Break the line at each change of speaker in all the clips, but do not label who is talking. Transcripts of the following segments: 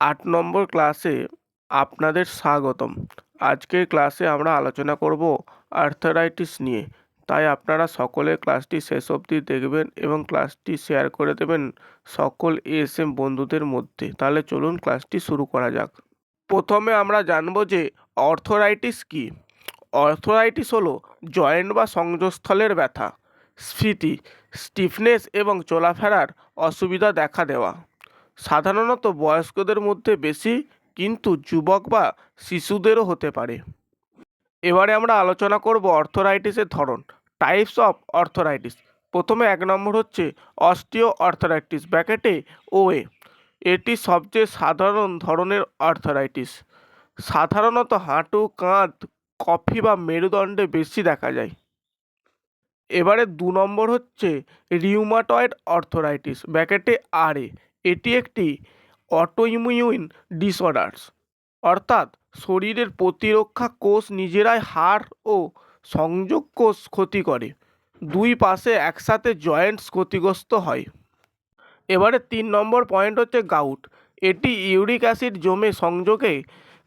আট নম্বর ক্লাসে আপনাদের স্বাগতম। আজকের ক্লাসে আমরা আলোচনা করব আর্থারাইটিস নিয়ে। তাই আপনারা সকলে ক্লাসটি শেষ অবধি দেখবেন এবং ক্লাসটি শেয়ার করে দেবেন সকল এএসএম বন্ধুদের মধ্যে। তাহলে চলুন ক্লাসটি শুরু করা যাক। প্রথমে আমরা জানব যে অর্থরাইটিস কী? অর্থরাইটিস হলো জয়েন্ট বা সংযোগস্থলের ব্যথা, স্ফীতি, স্টিফনেস এবং চলাফেরার অসুবিধা দেখা দেওয়া। সাধারণত বয়স্কদের মধ্যে বেশি, কিন্তু যুবক বা শিশুদেরও হতে পারে। এবারে আমরা আলোচনা করব অর্থরাইটিসের ধরন টাইপস অফ অর্থরাইটিস প্রথমে এক নম্বর হচ্ছে অস্টিও অর্থরাইটিস ব্যাকেটে ওএ এটি সবচেয়ে সাধারণ ধরনের অর্থরাইটিস সাধারণত হাঁটু, কাঁধ, কফি বা মেরুদণ্ডে বেশি দেখা যায়। এবারে দু নম্বর হচ্ছে রিউমাটয়েড অর্থরাইটিস ব্যাকেটে আরএ এটি একটি অটোইমিউন ডিসঅর্ডারস অর্থাৎ শরীরের প্রতিরক্ষা কোষ নিজেরাই হাড় ও সংযোগ কোষ ক্ষতি করে। দুই পাশে একসাথে জয়েন্টস ক্ষতিগ্রস্ত হয়। এবারে তিন নম্বর পয়েন্ট হচ্ছে গাউট এটি ইউরিক অ্যাসিড জমে সংযোগে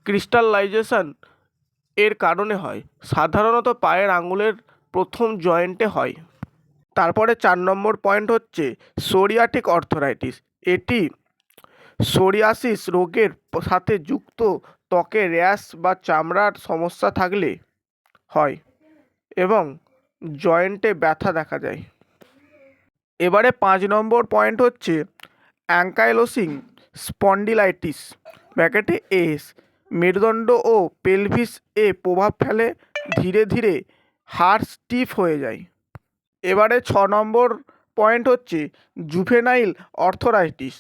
ক্রিস্টালাইজেশন এর কারণে হয়। সাধারণত পায়ের আঙুলের প্রথম জয়েন্টে হয়। তারপরে চার নম্বর পয়েন্ট হচ্ছে সোরিয়াটিক অর্থরাইটিস এটি সোরিয়াসিস রোগের সাথে যুক্ত ত্বকে র্যাশ বা চামড়ার সমস্যা থাকলে হয় এবং জয়েন্টে ব্যথা দেখা যায়। এবারে পাঁচ নম্বর পয়েন্ট হচ্ছে অ্যাঙ্কাইলোসিং স্পন্ডিলাইটিস ব্র্যাকেটে এস মেরুদণ্ড ও পেলভিস এ প্রভাব ফেলে, ধীরে ধীরে হাড় স্টিফ হয়ে যায়। এবারে ছ নম্বর পয়েন্ট হচ্ছে জুভেনাইল অর্থরাইটিস।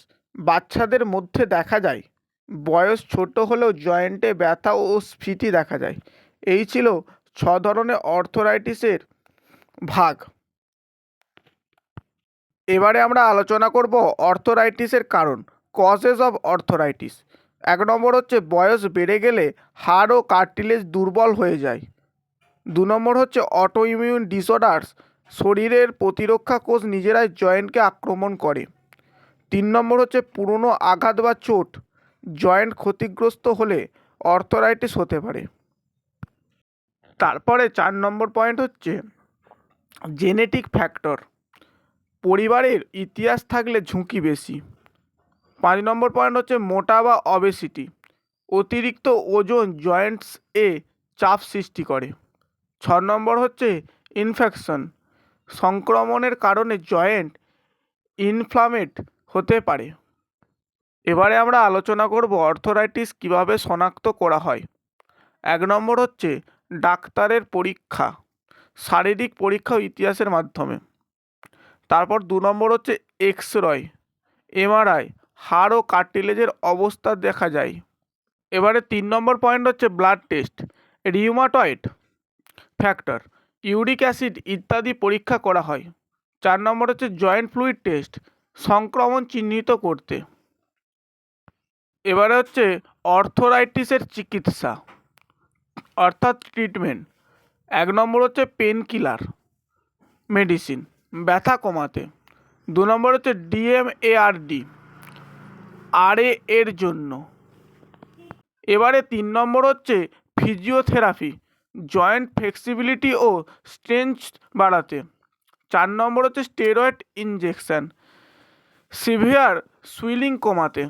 বাচ্চাদের মধ্যে দেখা যায়, বয়স ছোট হলেও জয়েন্টে ব্যথা ও স্ফীতি দেখা যায়। এই ছিল ছ ধরনের অর্থরাইটিসের ভাগ। এবারে আমরা আলোচনা করব অর্থরাইটিসের কারণ কজেস অফ অর্থরাইটিস। এক নম্বর হচ্ছে বয়স বেড়ে গেলে হাড় ও কার্টিলেজ দুর্বল হয়ে যায়। দু নম্বর হচ্ছে অটো ইমিউন ডিসঅর্ডার্স শরীরের প্রতিরক্ষা কোষ নিজেরাই জয়েন্টকে আক্রমণ করে। তিন নম্বর হচ্ছে পুরনো আঘাত বা চোট। জয়েন্ট ক্ষতিগ্রস্ত হলে অর্থরাইটিস হতে পারে। তারপরে চার নম্বর পয়েন্ট হচ্ছে জেনেটিক ফ্যাক্টর। পরিবারের ইতিহাস থাকলে ঝুঁকি বেশি। পাঁচ নম্বর পয়েন্ট হচ্ছে মোটা বা অবেসিটি অতিরিক্ত ওজন জয়েন্টস এ চাপ সৃষ্টি করে। ছ নম্বর হচ্ছে ইনফেকশন সংক্রমণের কারণে জয়েন্ট ইনফ্লামেট হতে পারে। এবারে আমরা আলোচনা করব অর্থরাইটিস কীভাবে শনাক্ত করা হয়। এক নম্বর হচ্ছে ডাক্তারের পরীক্ষা, শারীরিক পরীক্ষা ইতিহাসের মাধ্যমে। তারপর দু নম্বর হচ্ছে এক্স রয় এমআরআই, হাড় ও কার্টিলেজের অবস্থা দেখা যায়। এবারে তিন নম্বর পয়েন্ট হচ্ছে blood test, rheumatoid factor. Uric acid ইত্যাদি পরীক্ষা করা হয়। চার নম্বর হচ্ছে জয়েন্ট ফ্লুইড টেস্ট, সংক্রমণ চিহ্নিত করতে। এবারে হচ্ছে অর্থোরাইটিসের চিকিৎসা, অর্থাৎ ট্রিটমেন্ট। এক নম্বর হচ্ছে পেন কিলার মেডিসিন, ব্যথা কমাতে। দু নম্বর হচ্ছে ডিএমএআরডি, আরএ এর জন্য। এবারে তিন নম্বর হচ্ছে ফিজিওথেরাপি জয়েন্ট ফ্লেক্সিবিলিটি ও স্ট্রেংথ বাড়াতে। চার নম্বর হচ্ছে স্টেরয়েড ইনজেকশন, সিভিয়ার সুইলিং কমাতে।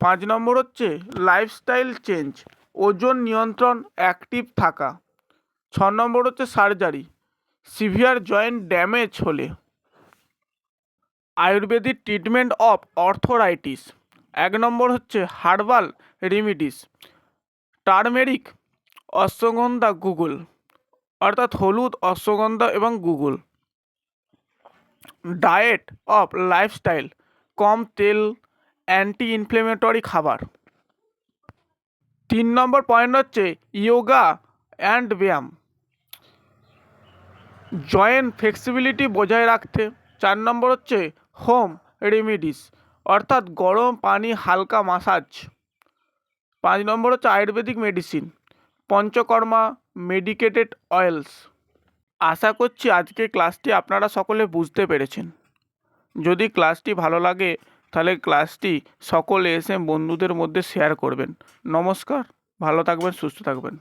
পাঁচ নম্বর হচ্ছে লাইফস্টাইল চেঞ্জ, ওজন নিয়ন্ত্রণ, অ্যাক্টিভ থাকা। ছ নম্বর হচ্ছে সার্জারি, সিভিয়ার জয়েন্ট ড্যামেজ হলে। আয়ুর্বেদিক ট্রিটমেন্ট অফ অর্থোরাইটিস, এক নম্বর হচ্ছে herbal remedies, turmeric ashwagandha guggul, অর্থাৎ হলুদ অশ্বগন্ধা এবং গুগল। ডায়েট অফ লাইফস্টাইল, কম তেল অ্যান্টি ইনফ্লেমেটরি খাবার। তিন নম্বর পয়েন্ট হচ্ছে ইয়োগা অ্যান্ড ব্যায়াম। জয়েন্ট ফ্লেক্সিবিলিটি বজায় রাখতে। চার নম্বর হচ্ছে হোম রেমিডিস, অর্থাৎ গরম পানি হালকা মাসাজ। পাঁচ নম্বর হচ্ছে Ayurvedic medicine. Panchakarma medicated oils. আশা করছি আজকে ক্লাসটি আপনারা সকলে বুঝতে পেরেছেন। যদি ক্লাসটি ভালো লাগে, তাহলে ক্লাসটি সকলে এসে বন্ধুদের মধ্যে শেয়ার করবেন। নমস্কার, ভালো থাকবেন, সুস্থ থাকবেন।